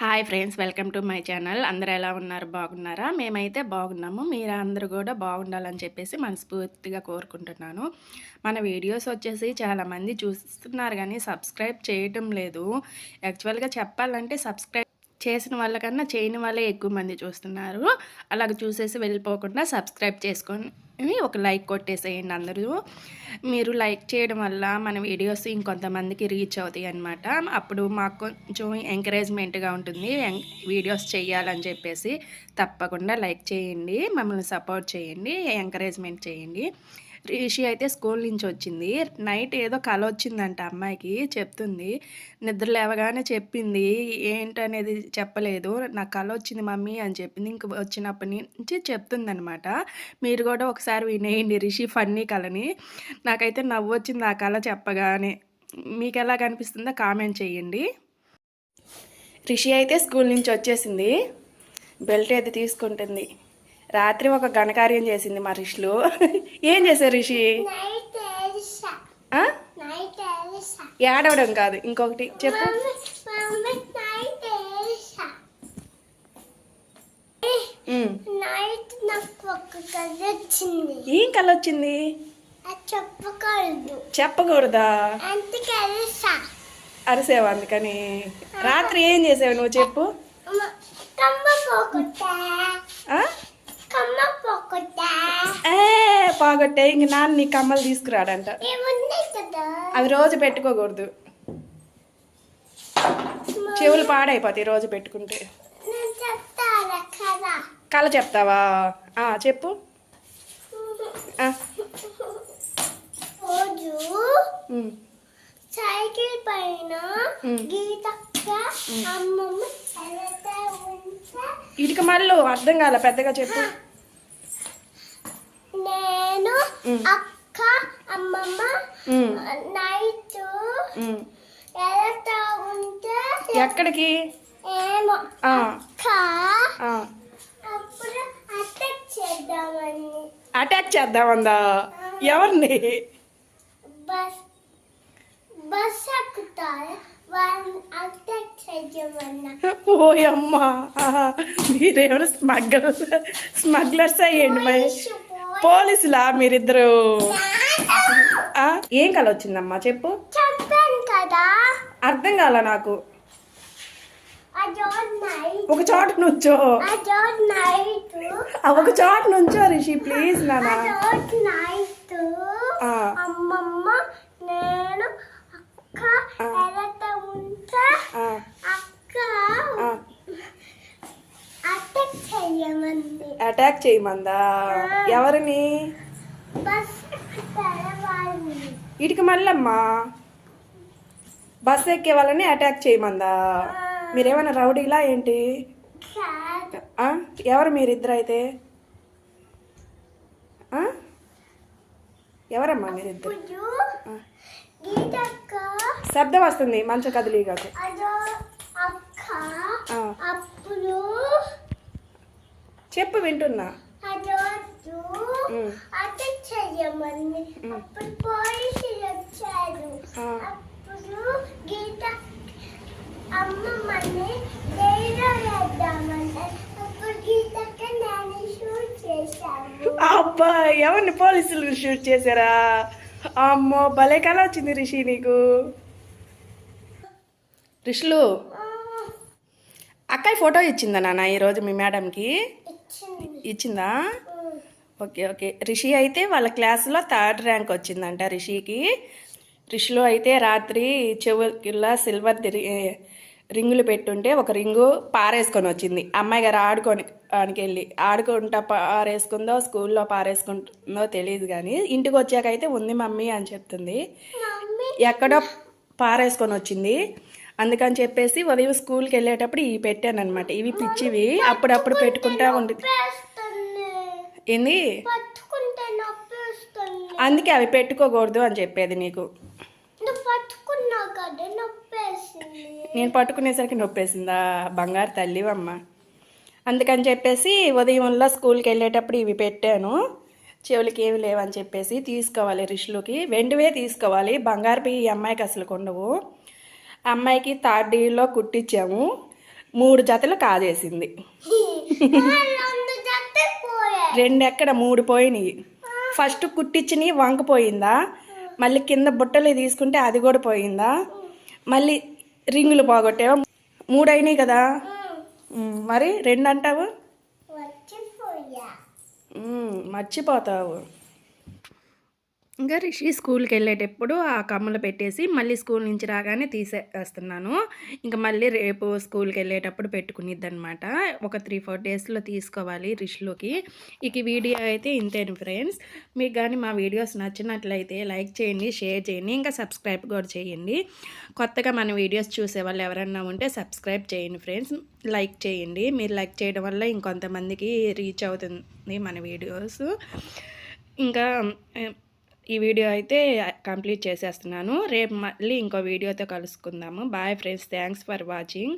Hi friends welcome to my channel. అందరూ ఎలా ఉన్నారు? బాగున్నారా? మేమైతే బాగున్నాము. మీరు అందరూ కూడా బాగుండాలని చెప్పేసి మనస్ఫూర్తిగా కోరుకుంటున్నాను. మన వీడియోస్ వచ్చేసి చాలామంది చూస్తున్నారు కానీ సబ్స్క్రైబ్ చేయటం లేదు. యాక్చువల్గా చెప్పాలంటే సబ్స్క్రైబ్ చేసిన వాళ్ళకన్నా చేయని వాళ్ళే ఎక్కువ మంది చూస్తున్నారు. అలాగ చూసేసి వెళ్ళిపోకుండా సబ్స్క్రైబ్ చేసుకొని ఒక లైక్ కొట్టేసేయండి అందరూ. మీరు లైక్ చేయడం వల్ల మన వీడియోస్ ఇంకొంతమందికి రీచ్ అవుతాయి అనమాట అప్పుడు మాకు కొంచెం ఎంకరేజ్మెంట్గా ఉంటుంది. ఎం- వీడియోస్ చేయాలని చెప్పేసి తప్పకుండా లైక్ చేయండి. మమ్మల్ని సపోర్ట్ చేయండి. ఎంకరేజ్మెంట్ చేయండి. రిషి అయితే స్కూల్ నుంచి వచ్చింది. నైట్ ఏదో కల వచ్చిందంట అమ్మాయికి చెప్తుంది. నిద్ర లేవగానే చెప్పింది ఏంటనేది చెప్పలేదు. నాకు కల వచ్చింది మమ్మీ అని చెప్పింది. ఇంక వచ్చినప్పటి నుంచి చెప్తుందనమాట మీరు కూడా ఒకసారి వినేయండి రిషి ఫన్నీ కలని. నాకైతే నవ్వు వచ్చింది ఆ కళ చెప్పగానే. మీకు ఎలా కనిపిస్తుందో కామెంట్ చేయండి. రిషి అయితే స్కూల్ నుంచి వచ్చేసింది. బెల్ట్ అయితే తీసుకుంటుంది. రాత్రి ఒక ఘనకార్యం చేసింది మా రిషిలో. ఏం చేశారు రిషి? ఏడవడం కాదు ఇంకొకటి చెప్పు. ఏం కళ వచ్చింది చెప్పకూడదు? అరిసేవా అందుకని. రాత్రి ఏం చేసావు నువ్వు చెప్పు. పోగొట్టే ఇంక నాన్న నీ కమ్మలు తీసుకురాడంట. అవి రోజు పెట్టుకోకూడదు. చెవులు పాడైపోతాయి రోజు పెట్టుకుంటే. కళ చెప్తావా? ఆ, చెప్పు. సైకిల్ పైన. గీతక్క అమ్మమ్మ ఉంటే ఇటుక మళ్ళు అర్థం కాల పెద్దగా చెప్పు. నేను. అక్క అమ్మమ్మ నైట్. వెళ్తా ఉంటే ఎక్కడికి? ఏమో అక్క. అప్పుడు అటాక్ చేద్దామని. అటాక్ చేద్దామందా? ఎవరిని? బస్ బస్ ఎక్కుతారు ఓయమ్మా మీరేమైనా స్మగ్లర్ స్మగ్లర్స్ అయ్యండి మరి. పోలీసులా మీరిద్దరు? ఏం కల వచ్చిందమ్మా చెప్పు. అర్థం కాల నాకు. ఒక చోట నుంచో. ఒక చోట నుంచో రిషి ప్లీజ్ నానా. అమ్మమ్మ నేను అక్క అటాక్ చేయమంది. ఎవరిని? ఇటుక మళ్ళమ్మా బస్ ఎక్కే వాళ్ళని అటాక్ చేయమందా? మీరేమైనా రౌడీలా ఏంటి? ఎవరు మీరిద్దరు అయితే? ఎవరమ్మా మీరిద్దరు? శబ్దం వస్తుంది మంచం కదిలీ కాదు చెప్పు వింటున్నా. అబ్బా ఎవరిని పోలీసులు షూట్ చేశారా? అమ్మో భలే కళ వచ్చింది రిషి నీకు. రిషులు అక్కయ్య ఫోటో ఇచ్చిందా నాన్న ఈరోజు మీ మేడంకి? ఇచ్చింది. Okay okay. రిషి అయితే వాళ్ళ క్లాస్లో థర్డ్ ర్యాంక్ వచ్చిందంట రిషికి. రిషిలో అయితే రాత్రి చెవుకిల్లా సిల్వర్ రింగులు పెట్టుంటే ఒక రింగు పారేసుకొని వచ్చింది. అమ్మాయి గారు ఆడుకొని ఆనికి వెళ్ళి ఆడుకుంటా పారేసుకుందో స్కూల్లో పారేసుకుంటుందో తెలియదు కానీ ఇంటికి వచ్చాక అయితే ఉంది మమ్మీ అని చెప్తుంది. ఎక్కడో పారేసుకొని వచ్చింది. అందుకని చెప్పేసి ఉదయం స్కూల్కి వెళ్ళేటప్పుడు ఇవి పెట్టాను అనమాట ఇవి పిచ్చివి అప్పుడప్పుడు పెట్టుకుంటా ఉండేది ఏంది? అందుకే అవి పెట్టుకోకూడదు అని చెప్పేది నీకు. నేను పట్టుకునేసరికి నొప్పేసిందా? బంగారు తల్లివమ్మ. అందుకని చెప్పేసి ఉదయంలో స్కూల్కి వెళ్ళేటప్పుడు ఇవి పెట్టాను. చెవులకి ఏమి లేవని చెప్పేసి తీసుకోవాలి రిషులుకి. వెండివే తీసుకోవాలి. బంగారుపై ఈ అమ్మాయికి అసలు ఉండవు అమ్మాయికి థర్డ్ ఇయర్లో కుట్టించాము. మూడు జతలు కాజేసింది. రెండు ఎక్కడ మూడు పోయినాయి. ఫస్ట్ కుట్టించినవి వంకపోయిందా మళ్ళీ కింద బుట్టలు తీసుకుంటే అది కూడా పోయిందా? మళ్ళీ రింగులు పోగొట్టావా? మూడు అయినాయి కదా. మరి రెండు అంటావు? మర్చిపోతావు. ఇంకా రిషి స్కూల్కి వెళ్ళేటప్పుడు ఆ కమ్మలు పెట్టేసి మళ్ళీ స్కూల్ నుంచి రాగానే తీసేస్తున్నాను. ఇంకా మళ్ళీ రేపు స్కూల్కి వెళ్ళేటప్పుడు పెట్టుకునిద్ది అనమాట ఒక త్రీ ఫోర్ డేస్లో తీసుకోవాలి రిష్లోకి. ఇక వీడియో అయితే ఇంతేను ఫ్రెండ్స్. మీకు కానీ మా వీడియోస్ నచ్చినట్లయితే లైక్ చేయండి షేర్ చేయండి ఇంకా సబ్స్క్రైబ్ కూడా చేయండి. కొత్తగా మన వీడియోస్ చూసే వాళ్ళు ఎవరన్నా ఉంటే సబ్స్క్రైబ్ చేయండి ఫ్రెండ్స్. లైక్ చేయండి. మీరు లైక్ చేయడం వల్ల ఇంకొంతమందికి రీచ్ అవుతుంది మన వీడియోస్. ఇంకా ఈ వీడియో అయితే కంప్లీట్ చేసేస్తున్నాను. రేపు మళ్ళీ ఇంకో వీడియోతో కలుసుకుందాము. Bye friends thanks for watching